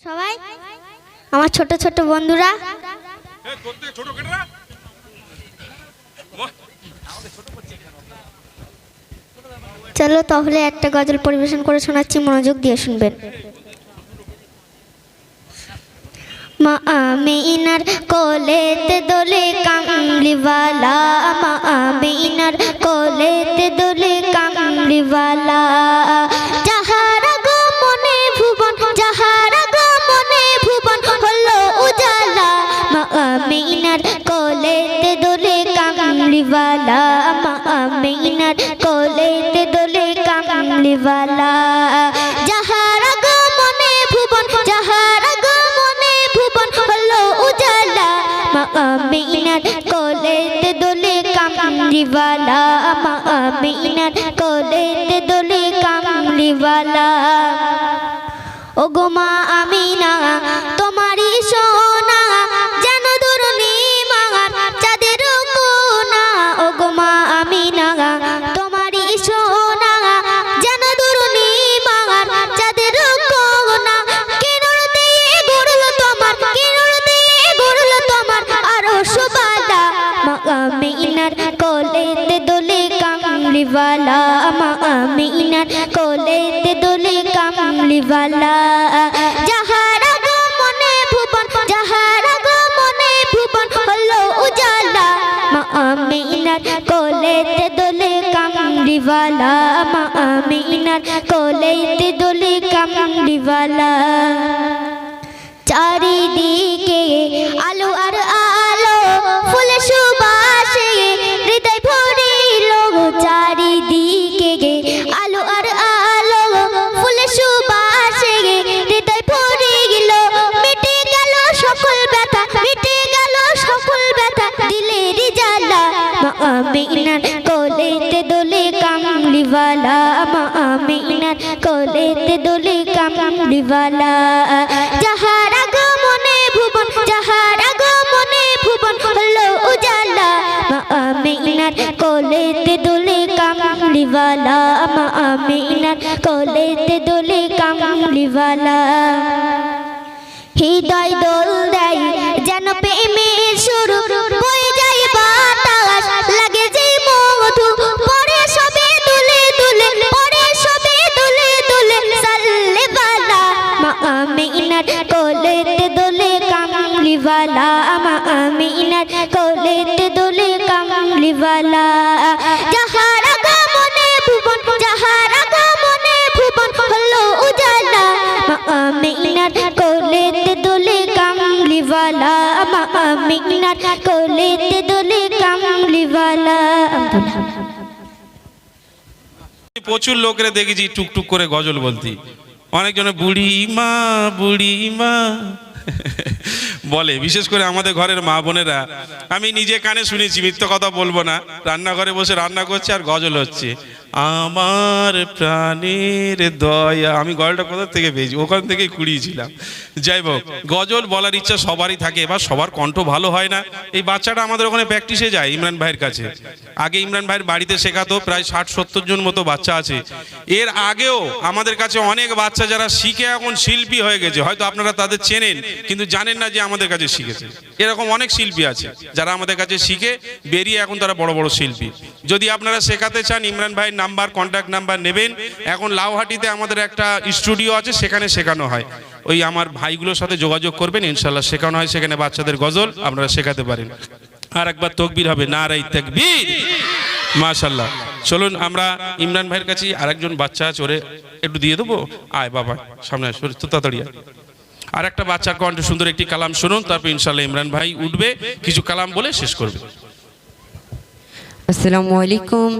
সবাই? আমার ছোট ছোট বন্ধুরা? চলো তাহলে একটা গজল পরিবেশন করে শোনাচ্ছি, মনোযোগ দিয়ে শুনবেন। মা আমিনার কোলেতে দোলে কামলিওয়ালা, মা কোলেতে কামলিওয়ালা। যাহারা গো মনে ভুবন, যাহারা গো মনে ভুবন হলো উজালা। মা আমিনার কোলেতে দোলে কামলিওয়ালা। মা আমিনার কোলেতে দোলে কামলিওয়ালা। ও মা কামলিওয়ালা মা আমিনার কোলেতে দোলে কামলিওয়ালা যাহারা গো মনে ভুবন যাহারা গো মনে ভুবন হলো উজালা মা আমিনার কোলেতে দোলে কামলিওয়ালা মা আমিনার কোলেতে দোলে কামলিওয়ালা চারিদিকে আমিনার কোলেতে দোলে কামলিওয়ালা মা কোলেতে দোলে কামলিওয়ালা। যাহারা গো মনে ভুবন, যাহারা গো মনে ভুবন হলো উজালা মা কোলেতে দোলে কামলিওয়ালা মা কোলেতে দোলে কামলিওয়ালা। হৃদয় দোল দেয় যেন প্রেমের শুরু বয়ে প্রচুর লোকরে দেখেছি, টুকটুক করে গজল বলতি। অনেকজনে, বুড়ি মা বুড়ি মা। বলে, বিশেষ করে আমাদের ঘরের মা বোনেরা। আমি নিজে কানে শুনেছি, মিথ্য কথা বলব না। রান্নাঘরে বসে রান্না করছে আর গজল হচ্ছে। আমার প্রাণের দয়া। আমি গজলটা কোথা থেকে পেয়েছি? ওখান থেকেই কুড়িয়েছিলাম। যাই হোক, গজল বলার ইচ্ছা সবারই থাকে, এবার সবার কণ্ঠ ভালো হয় না। এই বাচ্চাটা আমাদের ওখানে প্র্যাকটিসে যায় ইমরান ভাইয়ের কাছে। আগে ইমরান ভাইয়ের বাড়িতে শেখাতো, প্রায় ষাট, সত্তর জন মতো বাচ্চা আছে। এর আগেও আমাদের কাছে অনেক বাচ্চা যারা শিখে এখন শিল্পী হয়ে গেছে। হয়তো আপনারা তাদের চেনেন, কিন্তু জানেন না যে আমাদের কাছে শিখেছে। এরকম অনেক শিল্পী আছে, যারা আমাদের কাছে শিখে বেরিয়ে এখন তারা বড় বড় শিল্পী। যদি আপনারা শেখাতে চান ইমরান ভাইয়ের নাম্বার কন্ট্যাক্ট নাম্বার নেবেন। এখন লাউহাটিতে আমাদের একটা স্টুডিও আছে, সেখানে শেখানো হয়। ওই আমার ভাইগুলোর সাথে যোগাযোগ করবেন ইনশাল্লাহ শেখানো হয়, সেখানে বাচ্চাদের গজল আপনারা শেখাতে পারেন। আর একবার তকবির হবে না রাই তকবির। মাশাল্লাহ চলুন, আমরা ইমরান ভাইয়ের কাছে আরেকজন বাচ্চা ওরে একটু দিয়ে দেবো? আয় বাবা, সামনে তো তাড়াতাড়ি আর একটা বাচ্চার কণ্ঠে সুন্দর একটি কালাম শুনুন, তারপর ইনশাল্লাহ ইমরান ভাই উঠবে, কিছু কালাম বলে শেষ করবে। আসসালামু আলাইকুম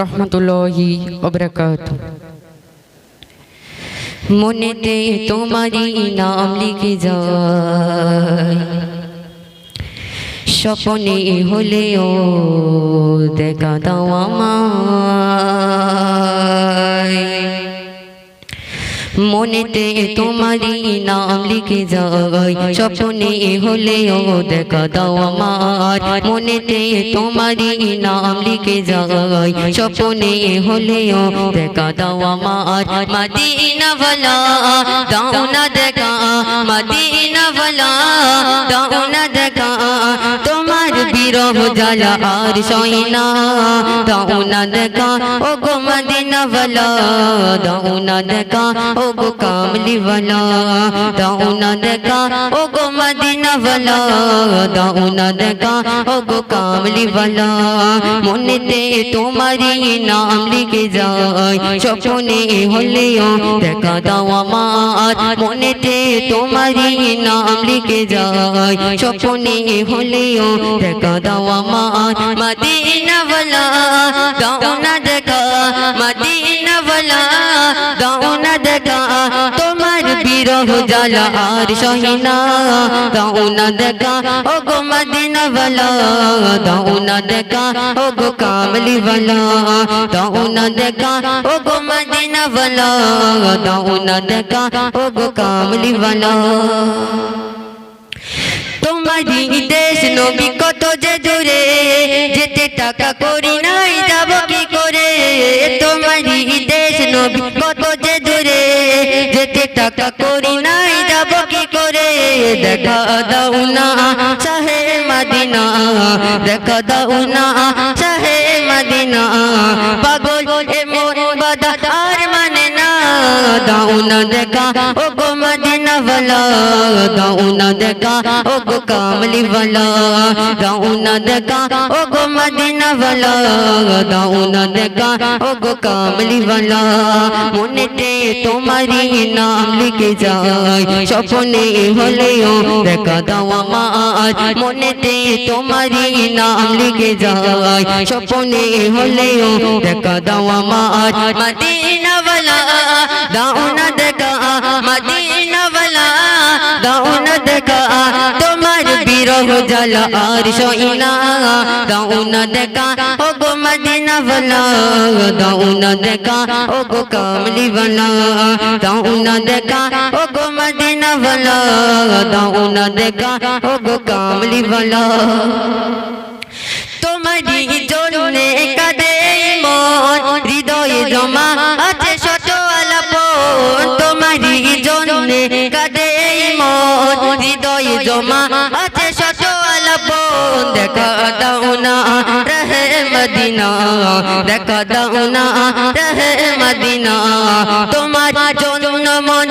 রহমতুল্লাহি ওবরাকাত মনেতে তোমারই নাম লিখে যায়। স্বপনে হলেও দেখা দাও আমায় মনেতে তোমারই নাম লিখে যাই। স্বপ্নে হলেও দেখা দাও আমার। মনেতে তোমারই নাম লিখে যাই। স্বপ্নে হলেও দেখা দাও আমার। মদিনা ভালা দাও না দেখা। মদিনা ভালা দাও না দেখা। তোমার বিরহ জ্বালা আর সই না। দাও না দেখা। ও গো মদিনা ভালা দাও না দেখা। ও গো কামলি ভালা দাও না দেখা ও গো মদিনা দাও না দেখা ও গো কামলি মনেতে তোমারই নাম লিখে যায়, স্বপ্নে হলেও দেখা দাও আমার। মনেতে তোমারই নাম লিখে যায়, স্বপ্নে হলেও দেখা দাও আমার। মদিনা দাও না তোমার বিরহ জ্বালা আর সহিনা দাও না দেখা, ও গো মদিনা দাও না দেখা, ও গো কামলি দাও না দেখা, ও গো মদিনা দাও না দেখা, ও গো কামলি তোমারই দেশ নবী কত যে দূরে, যেতে টাকা করি নাই, যাব কি করে? তোমারই দেশ নবী কত যেতে টাকা করি নাই, যাব কি করে? দেখা দাও না চাহে মদিনা। দেখা দাও না চাহে মদিনা। পাগল এ বাদা আর মানে না। দাও না দেখা, ও গো वाला দাও না দেখা ও গো কামলি वाला দাও না দেখা ও গো মদিনা वाला দাও না দেখা ও গো কামলি वाला মনেতে তোমারই নাম লিখে যায় স্বপ্নে হলেও দেখা দাও আমার মনেতে তোমারই নাম লিখে যায় স্বপ্নে হলেও দেখা দাও আমার মদিনা वाला দাও না দেখা মদিনা वाला দাও না দেখা তোমার বিরহ জল আর সইনা দাও দেখা ও গো মদিনা বলা দাও না দেখা ও গো কামলি বলা দাও দেখা ও গো মদিনা বলা দাও দেখা ও গো কামলি বলা তোমারই জন্যে কাদে মন হৃদয়ে জমা জমা আছে শত আলাপন দেখা দাও না, রহে মদিনা, দেখা দাও না, রহে মদিনা। তোমার জন্য মন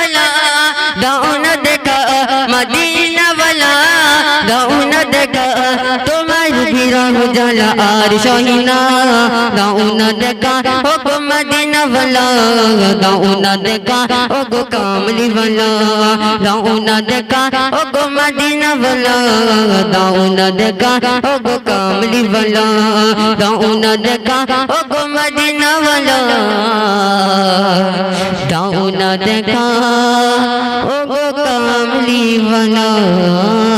গৌন দেখো মদিনা বলা গৌন দেখো তোমার বিরম জলা আর সহিনা গৌন দেখো ও গো মদিনা বলা গৌন দেখো ও গো কামলি বলা গৌন দেখো ও গো মদিনা বলা গৌন দেখো ও গো কামলি বলা গৌন দেখো ও গো মদিনা বলা দাউনা দেখা ও গো কামলি वाला